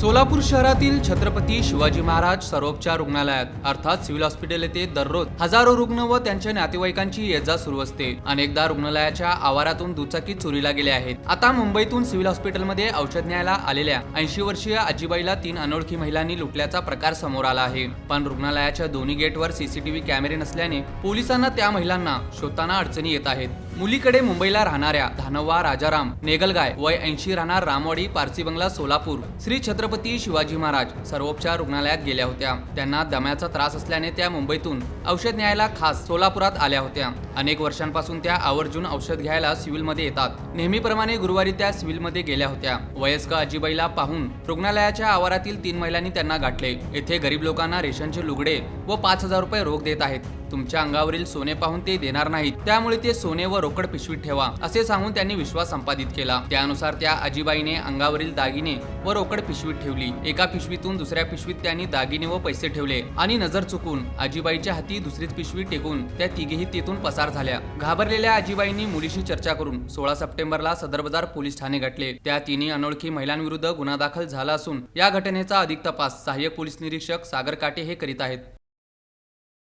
सोलापूर शहरातील छत्रपती शिवाजी महाराज सर्वोपचार रुग्णालयात अर्थात सिव्हिल हॉस्पिटल येथे दररोज हजारो रुग्ण व त्यांच्या नातेवाईकांची ये जा सुरू असते. अनेकदा रुग्णालयाच्या आवारातून दुचाकी चोरीला गेल्या आहेत. आता मुंबईतून सिव्हिल हॉस्पिटलमध्ये औषध न्यायला आलेल्या ऐंशी वर्षीय आजीबाईला तीन अनोळखी महिलांनी लुटल्याचा प्रकार समोर आला आहे. पण रुग्णालयाच्या दोन्ही गेटवर सीसीटीव्ही कॅमेरे नसल्याने पोलिसांना त्या महिलांना शोधताना अडचणी येत आहेत. मुलीकडे मुंबईला राहणाऱ्या धानवा राजाराम नेगलगाय वय ऐंशी राहणार रामवाडी पारसी बंगला सोलापूर श्री छत्रपती शिवाजी महाराज सर्वोपचार रुग्णालयात गेल्या होत्या. त्यांना दम्याचा त्रास असल्याने त्या मुंबईतून औषध न्यायला खास सोलापुरात आल्या होत्या. अनेक वर्षांपासून त्या आवर्जून औषध घ्यायला सिव्हिलमध्ये येतात. नेहमीप्रमाणे गुरुवारी त्या सिव्हिलमध्ये गेल्या होत्या. वयस्क आजीबाईला पाहून रुग्णालयाच्या आवारातील तीन महिलांनी त्यांना गाठले. येथे गरीब लोकांना रेशनचे लुगडे व पाच हजार रुपये रोख देत आहेत. तुमच्या अंगावरील सोने पाहून ते देणार नाहीत. त्यामुळे ते सोने व रोकड पिशवीत ठेवा असे सांगून त्यांनी विश्वास संपादित केला. त्यानुसार त्या आजीबाईने अंगावरील दागिने व रोकड पिशवीत ठेवली. एका पिशवीतून दुसऱ्या पिशवीत त्यांनी दागिने व पैसे ठेवले आणि नजर चुकून आजीबाईच्या हाती दुसरीच पिशवी टेकून त्या तिघेही तेथून पसार झाल्या. घाबरलेल्या आजीबाईंनी मुलीशी चर्चा करून सोळा सप्टेंबरला सदर बाजार पोलीस ठाणे गाठले. त्या तिन्ही अनोळखी महिलांविरुद्ध गुन्हा दाखल झाला असून या घटनेचा अधिक तपास सहाय्यक पोलीस निरीक्षक सागर काटे हे करीत आहेत.